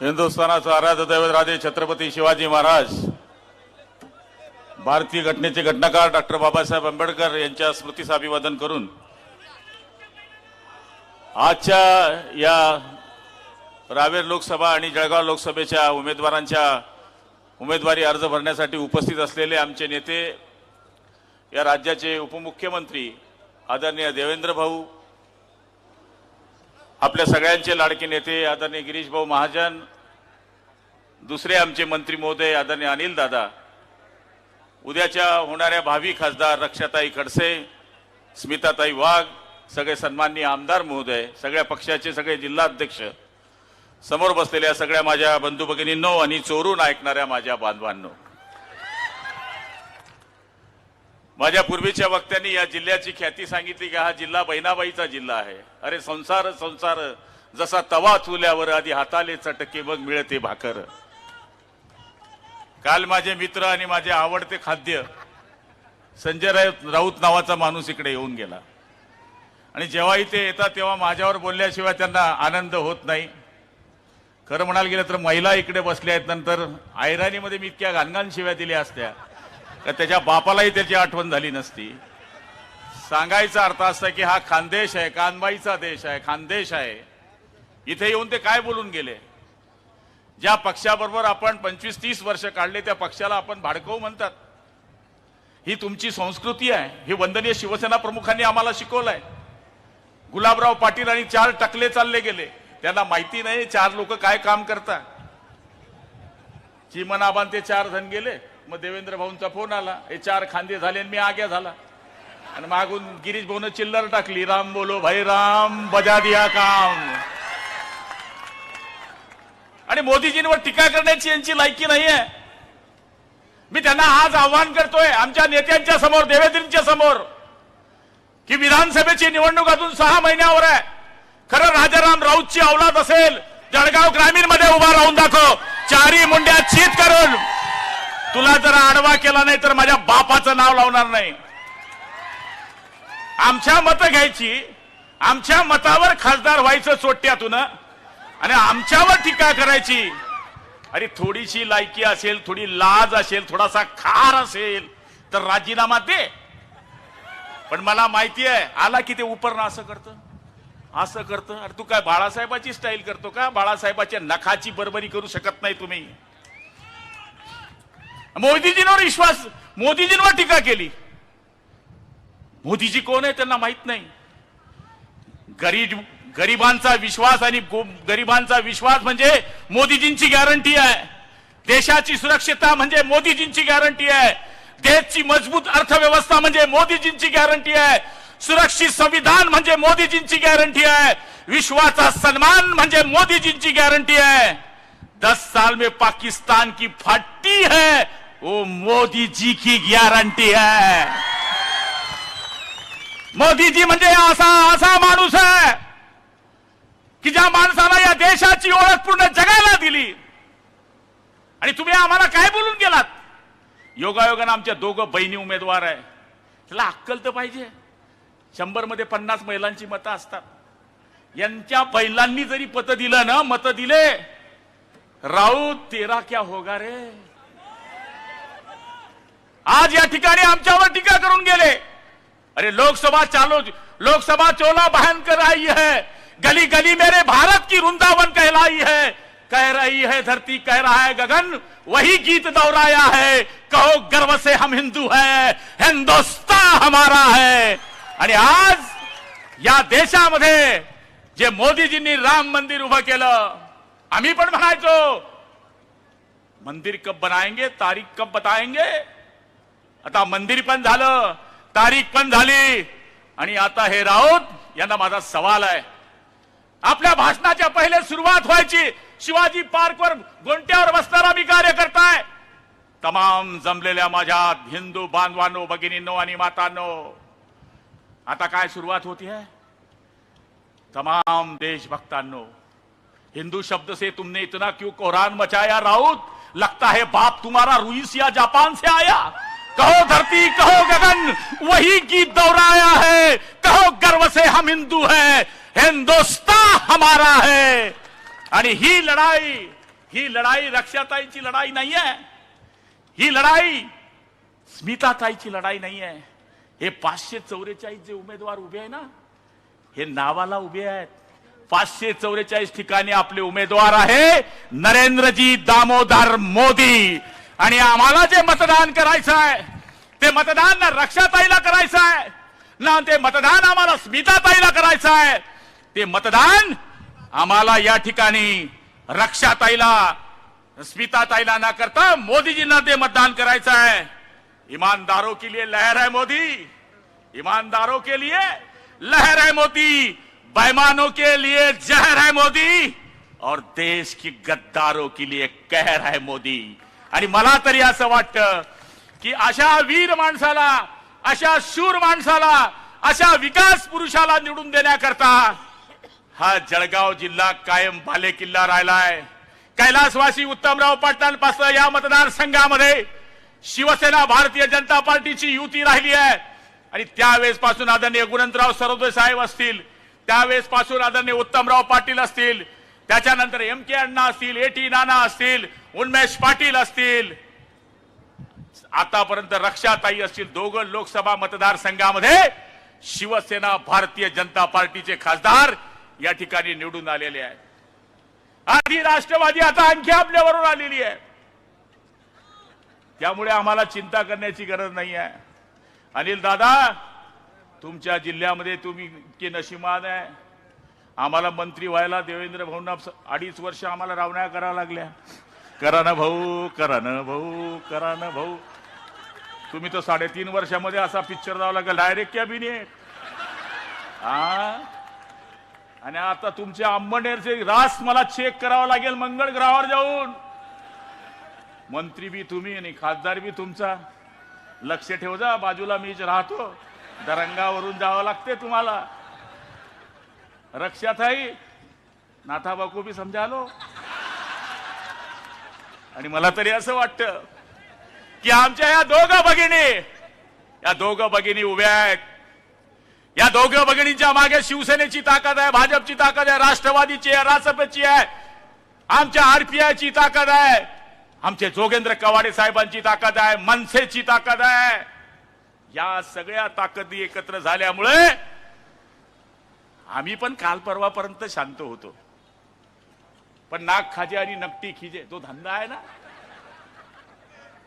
हिंदुस्थानाचा आराध्य दैवत राजे छत्रपती शिवाजी महाराज. भारतीय घटनेचे घटनाकार डॉक्टर बाबासाहेब आंबेडकर यांच्या स्मृतीस अभिवादन करून आजच्या या रावेर लोकसभा आणि जळगाव लोकसभेच्या उमेदवारांच्या उमेदवारी अर्ज भरण्यासाठी उपस्थित असलेले आमचे नेते या राज्याचे उपमुख्यमंत्री आदरणीय देवेंद्र भाऊ आपल्या सगळ्यांचे लाडके नेते आदरणीय गिरीश भाऊ महाजन दुसरे आमचे मंत्री महोदय आदरणीय अनिल दादा उद्याच्या होणाऱ्या भावी खासदार रक्षाताई खडसे स्मिताताई वाघ सगळे सन्माननीय आमदार महोदय सगळ्या पक्षाचे सगळे जिल्हाध्यक्ष समोर बसलेल्या सगळ्या माझ्या बंधू भगिनींनो आणि चोरून ऐकणाऱ्या माझ्या बांधवांनो. माझ्या पूर्वीच्या वक्त्यांनी या जिल्ह्याची ख्याती सांगितली की हा जिल्हा बहिणाबाईचा जिल्हा आहे. अरे संसार संसार जसा तवा चुल्यावर आधी हाताले चटके मग मिळते भाकर. काल माझे मित्र आणि माझे आवडते खाद्य संजय राऊत राऊत नावाचा माणूस इकडे येऊन गेला. आणि जेव्हा इथे येतात तेव्हा माझ्यावर बोलल्याशिवाय त्यांना आनंद होत नाही. खरं म्हणायला गेलं तर महिला इकडे बसल्या आहेत. नंतर आयराणीमध्ये मी इतक्या घाणघाण शिव्या दिल्या असत्या का त्याच्या बापालाही त्याची आठवण झाली नसती. सांगायचा अर्थ असा की हा खानदेश आहे कानबाईचा देश आहे खानदेश आहे. इथे येऊन ते काय बोलून गेले? ज्या पक्षाबरोबर आपण पंचवीस तीस वर्ष काढले त्या पक्षाला आपण भाडकव म्हणतात. ही तुमची संस्कृती आहे. ही वंदनीय शिवसेना प्रमुखांनी आम्हाला शिकवलंय. गुलाबराव पाटील आणि चार टकले चालले गेले. त्यांना माहिती नाही चार लोक काय काम करतात. चिमनाबान ते चार जण गेले. मग देवेंद्र भाऊंचा फोन आला. हे चार खांदे झाले आणि मी आग्या झाला. आणि मागून गिरीश भाऊन चिल्लर टाकली. राम बोलो भाई राम बजा दिया काम. आणि मोदीजींवर टीका करण्याची यांची लायकी नाहीये. मी त्यांना आज आव्हान करतोय आमच्या नेत्यांच्या समोर देवेंद्रींच्या समोर की विधानसभेची निवडणूक अजून सहा महिन्यावर आहे. खरं राजाराम राऊतची अवलाद असेल जळगाव ग्रामीणमध्ये उभा राहून दाखव. चारी मुंड्या चीत करून. तुला जर आडवा केला नाही तर माझ्या बापाचं नाव लावणार नाही. आमच्या मत घ्यायची आमच्या मतावर खासदार व्हायचं चोट्यातून आणि आमच्यावर टीका करायची. अरे थोडीशी लायकी असेल थोडी लाज असेल थोडासा खार असेल तर राजीनामा दे. पण मला माहिती आहे आला की ते उपरणं असं करतं. असं करतं. अरे तू काय बाळासाहेबाची स्टाईल करतो का? बाळासाहेबाच्या नखाची बरोबरी करू शकत नाही तुम्ही. मोदीजींवर विश्वास मोदीजींवर टीका केली. मोदीजी कोण आहे त्यांना माहीत नाही. गरीब गरिबांचा विश्वास आणि गरिबांचा विश्वास म्हणजे मोदीजींची गॅरंटी आहे. देशाची सुरक्षितता म्हणजे मोदीजींची गॅरंटी आहे. देशची मजबूत अर्थव्यवस्था म्हणजे मोदीजींची गॅरंटी आहे. सुरक्षित संविधान म्हणजे मोदीजींची गॅरंटी आहे. विश्वाचा सन्मान म्हणजे मोदीजींची गॅरंटी है दस साल में पाकिस्तान की फट्टी है वो मोदी जी की गॅरंटी है. मोदी जी म्हणजे असा असा माणूस आहे की ज्या माणसाला या देशाची ओळख पूर्ण जगायला दिली. आणि तुम्ही आम्हाला काय बोलून गेलात? योगायोगानं आमच्या दोघं बहिणी उमेदवार आहे. त्याला अक्कल तर पाहिजे. शंभरमध्ये पन्नास महिलांची मतं असतात. यांच्या बैलांनी जरी पत दिलं ना मतं दिले राऊत तेरा क्या होगा रे? आज या ठिकाणी आमच्यावर टीका करून गेले. अरे लोकसभा चालू लोकसभा चोला बहन कर आई है. गली गली मेरे भारत की वृंदावन कहलाई है। कह रही है धरती कह रहा है गगन वही गीत दोहराया है। कहो गर्व से हम हिंदू हैं हिंदुस्तान हमारा है। आणि आज या देशामध्ये जे मोदीजींनी राम मंदिर उभं केलं आम्ही पण म्हणायचो मंदिर कब बनाएंगे तारीख कब बताएंगे? आता मंदिर पण झालं तारीख पण झाली आणि आता हे राऊत यांना माझा सवाल आहे. आपल्या भाषणाच्या पहिले सुरुवात व्हायची. शिवाजी पार्कवर गोंट्यावर बसताना मी कार्य करताय तमाम जमलेल्या माझ्या हिंदू बांधवांनो भगिनींनो आणि मातांनो आता काय सुरुवात होती है तमाम देशभक्तांनो हिंदू शब्द से तुमने इतना क्यों कोरान मचाया राउत? लगता है बाप तुम्हारा रुईस या जापान से आया। कहो धरती कहो गगन वही गीत दोहराया है। कहो गर्व से हम हिंदू हैं। हिंदुस्तान हमारा है। आणि ही लढाई ही लढाई रक्षाताईची लढाई नाही आहे. ही लढाई स्मिताताईची लढाई नाही आहे. हे पाचशे चौवेचाळीस जे उमेदवार उभे आहे ना हे नावाला उभे आहेत. पाचशे चौवेचाळीस ठिकाणी आपले उमेदवार आहे नरेंद्रजी दामोदर मोदी. आणि आम्हाला जे मतदान करायचं आहे ते मतदान ना रक्षाताईला करायचं आहे. ना ते मतदान आम्हाला स्मिताताईला करायचं आहे. ते मतदान आम्हाला या ठिकाणी रक्षाताईला स्मिताताईला ना करता मोदीजींना ते मतदान करायचं आहे. ईमानदारों के लिए लहर है मोदी. ईमानदारों के लिए लहर है मोदी. बैमानो के लिए जहर है मोदी. और देश की गद्दारों के लिए कहर है मोदी. आणि मला तरी असं वाटतं की अशा वीर माणसाला अशा शूर माणसाला अशा विकास पुरुषाला निवडून देण्याकरता हा जळगाव जिल्हा कायम बाले किल्ला राहिलाय. कैलासवासी उत्तमराव पाटलांपासून या मतदारसंघामध्ये शिवसेना भारतीय जनता पार्टीची युती राहिली आहे. आणि त्यावेळेस पासून आदरणीय गुणंतराव सरोदे साहेब असतील त्यावेळेस पासून आदरणीय उत्तमराव पाटील असतील त्याच्यानंतर एम के अण्णा असतील ए टी नाना असतील उन्मेश पाटील असतील. आतापर्यंत रक्षाताई असतील दोघं लोकसभा मतदारसंघामध्ये शिवसेना भारतीय जनता पार्टीचे खासदार या ठिकाणी निवडून आलेले आहे. आधी राष्ट्रवादी आता आणखी आपल्यावरून आलेली आहे. त्यामुळे आम्हाला चिंता करण्याची गरज नाही आहे. अनिल दादा तुमच्या जिल्ह्यामध्ये तुम्ही इतके नशिमान आहे. आम्हाला मंत्री व्हायला देवेंद्र भाऊंना अडीच वर्ष आम्हाला रावण्या कराव्या लागल्या. करा ना भाऊ करा ना भाऊ करा ना भाऊ. तुम्ही तर साडेतीन वर्षामध्ये असा पिक्चर जावं लागेल डायरेक्ट कॅबिनेट हा आणि आता तुमच्या अंबनेरचे रास मला चेक करावा लागेल मंगळ ग्रहावर जाऊन. मंत्री बी तुम्ही आणि खासदार बी तुमचा. लक्ष ठेव जा बाजूला मीच राहतो. दरंगावरून जावं लागते तुम्हाला. रक्षाताई नाथा बाकू बी समजालो. आणि मला तरी असं वाटतं की आमच्या या दोघा भगिनी या दोघं भगिनी उभ्या आहेत. या दोघं बघणींच्या मागे शिवसेनेची ताकद आहे भाजपची ताकद आहे राष्ट्रवादीची आहे रासपची आहे. आमच्या आरपीआयची ताकद आहे. आमचे जोगेंद्र कवाडे साहेबांची ताकद आहे मनसेची ताकद आहे. या सगळ्या ताकदी एकत्र झाल्यामुळे आम्ही पण काल परवापर्यंत शांत होतो. पण नाक खाजे आणि नकटी खिजे तो धंदा आहे ना?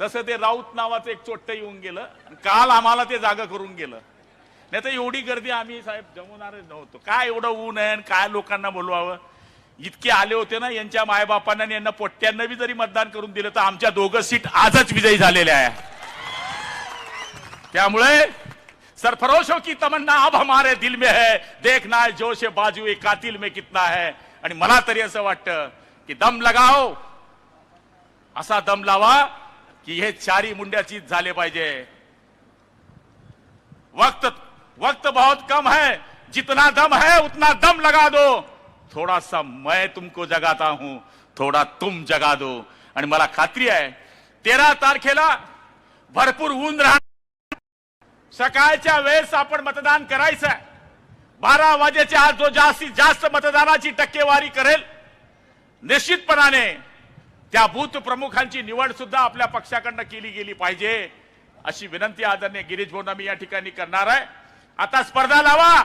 तसं ते राऊत नावाचं एक चोट्ट येऊन गेलं आणि काल आम्हाला ते जागा करून गेलं. नाही तर एवढी गर्दी आम्ही साहेब जमवणारच नव्हतो. काय एवढं ऊन आहे आणि काय लोकांना बोलवावं? इतके आले होते ना यांच्या मायबापांना आणि यांना पोट्ट्यांना बी जरी मतदान करून दिलं तर आमच्या दोघं सीट आजच विजयी झालेल्या आहे. त्यामुळे सरफरोशो की तमन्ना अब हमारे दिल में है देखना है जोश बाजू ए कातिल में कितना है. आणि मला तरी असं वाटतं की दम लगाओ. असा दम लावा की हे चारी मुंड्याचीच झाले पाहिजे. वक्त वक्त बहुत कम है। जितना दम है उतना दम लगा दो। थोड़ा सा मैं तुमको जगाता हूं थोडा तुम जगा दो। आणि मला खात्री आहे तेरा तारखेला भरपूर ऊन राहणार सकाळच्या वेळेस आपण मतदान करायचं आहे बारा वाजेच्या आज जो जास्तीत जास्त मतदानाची टक्केवारी करेल निश्चितपणाने त्या बूथ प्रमुखांची निवड सुद्धा आपल्या पक्षाकडनं केली गेली पाहिजे अशी विनंती आदरणीय गिरीश भाऊंना मी या ठिकाणी करणार आहे. आता स्पर्धा लावा.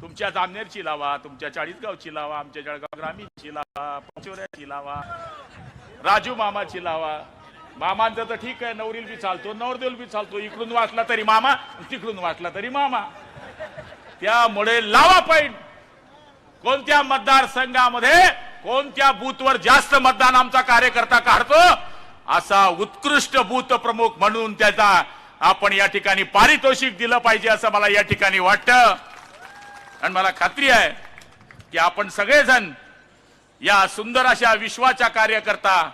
तुमच्या जामनेरची लावा तुमच्या चाळीसगावची लावा आमच्या जळगाव ग्रामीणची लावा पंचोऱ्याची लावा राजू मामाची लावा. मामांचं तर ठीक आहे नवरील बी चालतो नवरदेल बी चालतो. इकडून वाचला तरी मामा तिकडून वाचला तरी मामा. त्यामुळे लावा पॉईंट कोणत्या मतदारसंघामध्ये कोणत्या बूथवर जास्त मतदान आमचा कार्यकर्ता काढतो असा उत्कृष्ट बूथ प्रमुख म्हणून त्याचा आपण या ठिकाणी पारितोषिक दिलं पाहिजे असं मला या ठिकाणी वाटतं. आणि मला खात्री आहे की आपण सगळेजण या सुंदर अशा विश्वाच्या कार्यकर्ता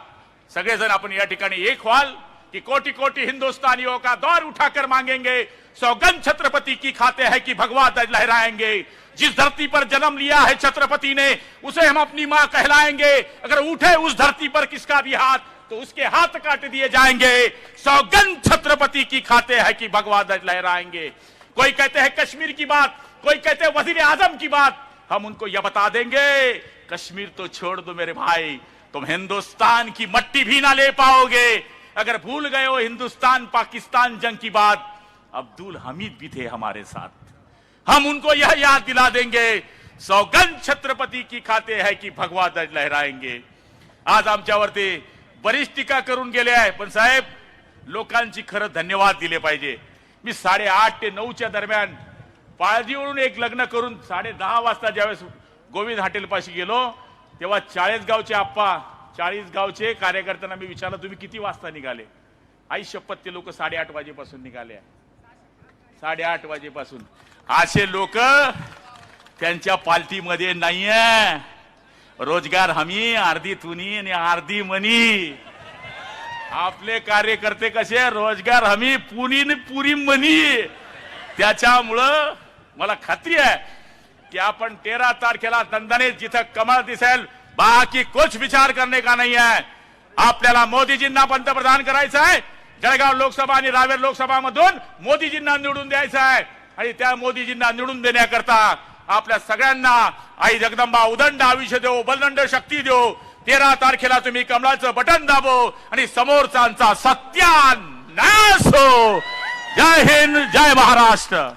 सगळेजण आपण या ठिकाणी एक व्हाल कि कोटि कोटि हिंदुस्तानियों का दौर उठाकर मांगेंगे. सौगन छत्रपति की खाते हैं कि भगवा लहराएंगे. जिस धरती पर जन्म लिया है छत्रपति ने उसे हम अपनी मां कहलाएंगे. अगर उठे उस धरती पर किसका भी हाथ? तो उसके हाथ काट दिए जाएँगे। सौगंध छत्रपति की खाते हैं कि भगवा ध्वज लहराएँगे। कोई कहते हैं कश्मीर की बात, कोई कहते हैं वज़ीर आज़म की बात, हम उनको यह बता देंगे, कश्मीर तो छोड़ दो मेरे भाई, तुम हिंदुस्तान की मट्टी भी ना ले पाओगे। अगर भूल गए हो हिंदुस्तान, पाकिस्तान जंग की बात, अब्दुल हमीद भी थे हमारे साथ। हम उनको यह याद दिला देंगे, सौगंध छत्रपति की खाते है कि भगवा ध्वज लहराएँगे। आज आमच्यावरती बरीच टीका करून गेले आहे. पण साहेब लोकांची खरं धन्यवाद दिले पाहिजे. मी साडेआठ ते नऊच्या दरम्यान पाळजीवरून एक लग्न करून साडे दहा वाजता ज्यावेळेस गोविंद हॉटेलपाशी गेलो तेव्हा चाळीसगावचे आप्पा चाळीसगावचे कार्यकर्त्यांना मी विचारलं तुम्ही किती वाजता निघाले? आई शपथ ते लोक साडेआठ वाजेपासून निघाले साडेआठ वाजेपासून. असे लोक त्यांच्या पार्टीमध्ये नाहीये. रोजगार हमी अर्धी तुनी आणि अर्धी मनी. आपले कार्यकर्ते कसे रोजगार हमी पुनी पुरी मनी. त्याच्यामुळं मला खात्री आहे की आपण तेरा तारखेला दंदाने जिथं कमाल दिसेल बाकी कुछ विचार करणे का नाही आहे? आपल्याला मोदीजींना पंतप्रधान करायचं आहे. जळगाव लोकसभा आणि रावेर लोकसभामधून मोदीजींना निवडून द्यायचं आहे. आणि त्या मोदीजींना निवडून देण्याकरता आपल्या सगळ्यांना आई जगदंबा उदंड आयुष्य देऊ बलदंड शक्ती देऊ तेरा तारखेला तुम्ही कमलाचं बटन दाबो आणि समोरचा सत्यानाश हो. जय हिंद जय महाराष्ट्र.